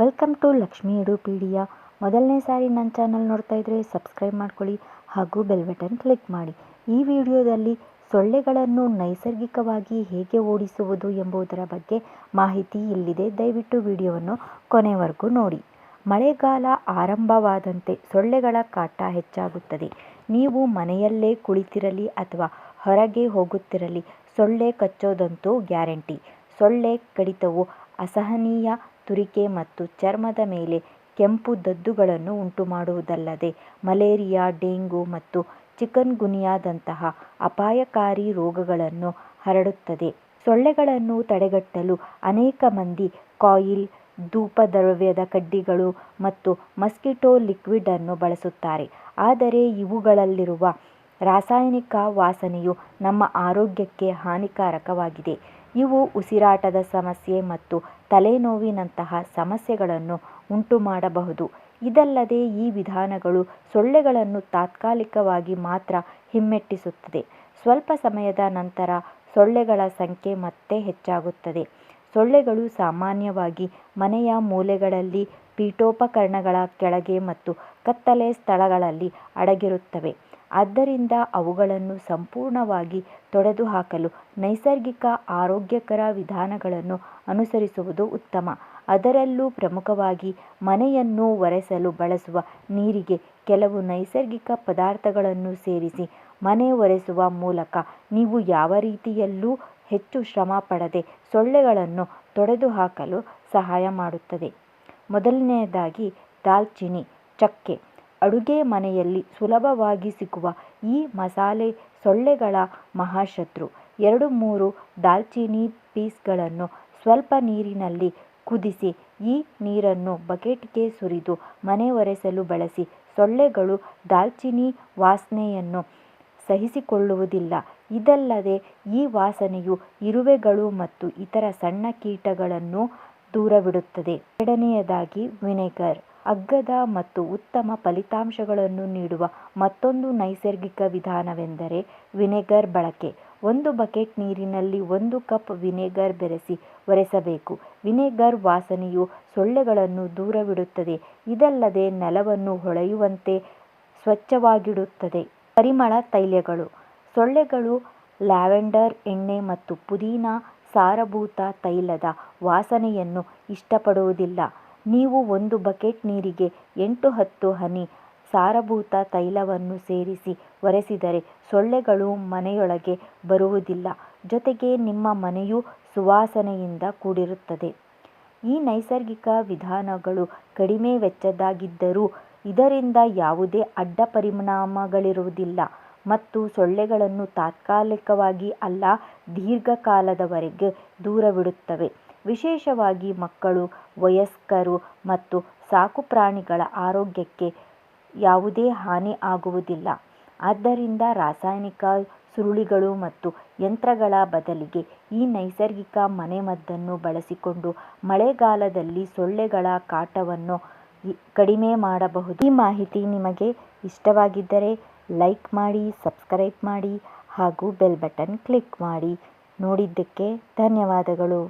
Welcome to Lakshmi ಎಡುಪೀಡಿಯಾ ಮೊದಲನೇ ಸಾರಿ ನನ್ನ channel ನೋಡ್ತಾ ಇದ್ದರೆ ಸಬ್ಸ್ಕ್ರೈಬ್ ಮಾಡ್ಕೊಳ್ಳಿ ಹಾಗೂ ಬೆಲ್ ಬಟನ್ ಕ್ಲಿಕ್ ಮಾಡಿ. ಈ ವಿಡಿಯೋದಲ್ಲಿ ಸೊಳ್ಳೆಗಳನ್ನು ನೈಸರ್ಗಿಕವಾಗಿ ಹೇಗೆ ಓಡಿಸುವುದು ಎಂಬುದರ ಬಗ್ಗೆ ಮಾಹಿತಿ ಇಲ್ಲಿದೆ. ದಯವಿಟ್ಟು ವಿಡಿಯೋವನ್ನು ಕೊನೆವರೆಗೂ ನೋಡಿ. ಮಳೆಗಾಲ ಆರಂಭವಾದಂತೆ ಸೊಳ್ಳೆಗಳ ಕಾಟ ಹೆಚ್ಚಾಗುತ್ತದೆ. ನೀವು ಮನೆಯಲ್ಲೇ ಕುಳಿತಿರಲಿ ಅಥವಾ ಹೊರಗೆ ಹೋಗುತ್ತಿರಲಿ, ಸೊಳ್ಳೆ ಕಚ್ಚೋದಂತೂ ಗ್ಯಾರಂಟಿ. ಸೊಳ್ಳೆ ಕಡಿತವು ಅಸಹನೀಯ ತುರಿಕೆ ಮತ್ತು ಚರ್ಮದ ಮೇಲೆ ಕೆಂಪು ದದ್ದುಗಳನ್ನು ಉಂಟುಮಾಡುವುದಲ್ಲದೆ, ಮಲೇರಿಯಾ, ಡೆಂಗು ಮತ್ತು ಚಿಕನ್ಗುನ್ಯಾದಂತಹ ಅಪಾಯಕಾರಿ ರೋಗಗಳನ್ನು ಹರಡುತ್ತದೆ. ಸೊಳ್ಳೆಗಳನ್ನು ತಡೆಗಟ್ಟಲು ಅನೇಕ ಮಂದಿ ಕಾಯಿಲ್, ಧೂಪದ್ರವ್ಯದ ಕಡ್ಡಿಗಳು ಮತ್ತು ಮಸ್ಕಿಟೋ ಲಿಕ್ವಿಡ್ ಅನ್ನು ಬಳಸುತ್ತಾರೆ. ಆದರೆ ಇವುಗಳಲ್ಲಿರುವ ರಾಸಾಯನಿಕ ವಾಸನೆಯು ನಮ್ಮ ಆರೋಗ್ಯಕ್ಕೆ ಹಾನಿಕಾರಕವಾಗಿದೆ. ಇವು ಉಸಿರಾಟದ ಸಮಸ್ಯೆ ಮತ್ತು ತಲೆನೋವಿನಂತಹ ಸಮಸ್ಯೆಗಳನ್ನು ಉಂಟುಮಾಡಬಹುದು. ಇದಲ್ಲದೆ ಈ ವಿಧಾನಗಳು ಸೊಳ್ಳೆಗಳನ್ನು ತಾತ್ಕಾಲಿಕವಾಗಿ ಮಾತ್ರ ಹಿಮ್ಮೆಟ್ಟಿಸುತ್ತದೆ. ಸ್ವಲ್ಪ ಸಮಯದ ನಂತರ ಸೊಳ್ಳೆಗಳ ಸಂಖ್ಯೆ ಮತ್ತೆ ಹೆಚ್ಚಾಗುತ್ತದೆ. ಸೊಳ್ಳೆಗಳು ಸಾಮಾನ್ಯವಾಗಿ ಮನೆಯ ಮೂಲೆಗಳಲ್ಲಿ ಪೀಠೋಪಕರಣಗಳ ಕೆಳಗೆ ಮತ್ತು ಕತ್ತಲೆ ಸ್ಥಳಗಳಲ್ಲಿ ಅಡಗಿರುತ್ತವೆ. ಆದ್ದರಿಂದ ಅವುಗಳನ್ನು ಸಂಪೂರ್ಣವಾಗಿ ತೊಡೆದುಹಾಕಲು ನೈಸರ್ಗಿಕ ಆರೋಗ್ಯಕರ ವಿಧಾನಗಳನ್ನು ಅನುಸರಿಸುವುದು ಉತ್ತಮ. ಅದರಲ್ಲೂ ಪ್ರಮುಖವಾಗಿ ಮನೆಯನ್ನು ಒರೆಸಲು ಬಳಸುವ ನೀರಿಗೆ ಕೆಲವು ನೈಸರ್ಗಿಕ ಪದಾರ್ಥಗಳನ್ನು ಸೇರಿಸಿ ಮನೆ ಒರೆಸುವ ಮೂಲಕ ನೀವು ಯಾವ ರೀತಿಯಲ್ಲೂ ಹೆಚ್ಚು ಶ್ರಮ ಪಡದೆ ಸೊಳ್ಳೆಗಳನ್ನು ತೊಡೆದುಹಾಕಲು ಸಹಾಯ ಮಾಡುತ್ತದೆ. ಮೊದಲನೆಯದಾಗಿ ದಾಲ್ಚಿನ್ನಿ ಚಕ್ಕೆ. ಅಡುಗೆ ಮನೆಯಲ್ಲಿ ಸುಲಭವಾಗಿ ಸಿಗುವ ಈ ಮಸಾಲೆ ಸೊಳ್ಳೆಗಳ ಮಹಾಶತ್ರು. ಎರಡು ಮೂರು ದಾಲ್ಚಿನ್ನಿ ಪೀಸ್ಗಳನ್ನು ಸ್ವಲ್ಪ ನೀರಿನಲ್ಲಿ ಕುದಿಸಿ, ಈ ನೀರನ್ನು ಬಕೆಟ್ಗೆ ಸುರಿದು ಮನೆ ಒರೆಸಲು ಬಳಸಿ. ಸೊಳ್ಳೆಗಳು ದಾಲ್ಚಿನ್ನಿ ವಾಸನೆಯನ್ನು ಸಹಿಸಿಕೊಳ್ಳುವುದಿಲ್ಲ. ಇದಲ್ಲದೆ, ಈ ವಾಸನೆಯು ಇರುವೆಗಳು ಮತ್ತು ಇತರ ಸಣ್ಣ ಕೀಟಗಳನ್ನು ದೂರವಿಡುತ್ತದೆ. ಎರಡನೆಯದಾಗಿ ವಿನೆಗರ್. ಅಗ್ಗದ ಮತ್ತು ಉತ್ತಮ ಫಲಿತಾಂಶಗಳನ್ನು ನೀಡುವ ಮತ್ತೊಂದು ನೈಸರ್ಗಿಕ ವಿಧಾನವೆಂದರೆ ವಿನೆಗರ್ ಬಳಕೆ. ಒಂದು ಬಕೆಟ್ ನೀರಿನಲ್ಲಿ ಒಂದು ಕಪ್ ವಿನೆಗರ್ ಬೆರೆಸಿ ಒರೆಸಬೇಕು. ವಿನೆಗರ್ ವಾಸನೆಯು ಸೊಳ್ಳೆಗಳನ್ನು ದೂರವಿಡುತ್ತದೆ. ಇದಲ್ಲದೆ ನೆಲವನ್ನು ಹೊಳೆಯುವಂತೆ ಸ್ವಚ್ಛವಾಗಿಡುತ್ತದೆ. ಪರಿಮಳ ತೈಲಗಳು. ಸೊಳ್ಳೆಗಳು ಲ್ಯಾವೆಂಡರ್, ಎಣ್ಣೆ ಮತ್ತು ಪುದೀನ ಸಾರಭೂತ ತೈಲದ ವಾಸನೆಯನ್ನು ಇಷ್ಟಪಡುವುದಿಲ್ಲ. ನೀವು ಒಂದು ಬಕೆಟ್ ನೀರಿಗೆ ಎಂಟು ಹತ್ತು ಹನಿ ಸಾರಭೂತ ತೈಲವನ್ನು ಸೇರಿಸಿ ಒರೆಸಿದರೆ ಸೊಳ್ಳೆಗಳು ಮನೆಯೊಳಗೆ ಬರುವುದಿಲ್ಲ. ಜೊತೆಗೆ ನಿಮ್ಮ ಮನೆಯು ಸುವಾಸನೆಯಿಂದ ಕೂಡಿರುತ್ತದೆ. ಈ ನೈಸರ್ಗಿಕ ವಿಧಾನಗಳು ಕಡಿಮೆ ವೆಚ್ಚದ್ದಾಗಿದ್ದರೂ ಇದರಿಂದ ಯಾವುದೇ ಅಡ್ಡ ಪರಿಣಾಮಗಳಿರುವುದಿಲ್ಲ ಮತ್ತು ಸೊಳ್ಳೆಗಳನ್ನು ತಾತ್ಕಾಲಿಕವಾಗಿ ಅಲ್ಲ, ದೀರ್ಘಕಾಲದವರೆಗೆ ದೂರವಿಡುತ್ತವೆ. ವಿಶೇಷವಾಗಿ ಮಕ್ಕಳು, ವಯಸ್ಕರು ಮತ್ತು ಸಾಕುಪ್ರಾಣಿಗಳ ಆರೋಗ್ಯಕ್ಕೆ ಯಾವುದೇ ಹಾನಿ ಆಗುವುದಿಲ್ಲ. ಆದ್ದರಿಂದ ರಾಸಾಯನಿಕ ಸುರುಳಿಗಳು ಮತ್ತು ಯಂತ್ರಗಳ ಬದಲಿಗೆ ಈ ನೈಸರ್ಗಿಕ ಮನೆಮದ್ದನ್ನು ಬಳಸಿಕೊಂಡು ಮಳೆಗಾಲದಲ್ಲಿ ಸೊಳ್ಳೆಗಳ ಕಾಟವನ್ನು ಕಡಿಮೆ ಮಾಡಬಹುದು. ಈ ಮಾಹಿತಿ ನಿಮಗೆ ಇಷ್ಟವಾಗಿದ್ದರೆ ಲೈಕ್ ಮಾಡಿ, ಸಬ್ಸ್ಕ್ರೈಬ್ ಮಾಡಿ ಹಾಗೂ ಬೆಲ್ ಬಟನ್ ಕ್ಲಿಕ್ ಮಾಡಿ. ನೋಡಿದ್ದಕ್ಕೆ ಧನ್ಯವಾದಗಳು.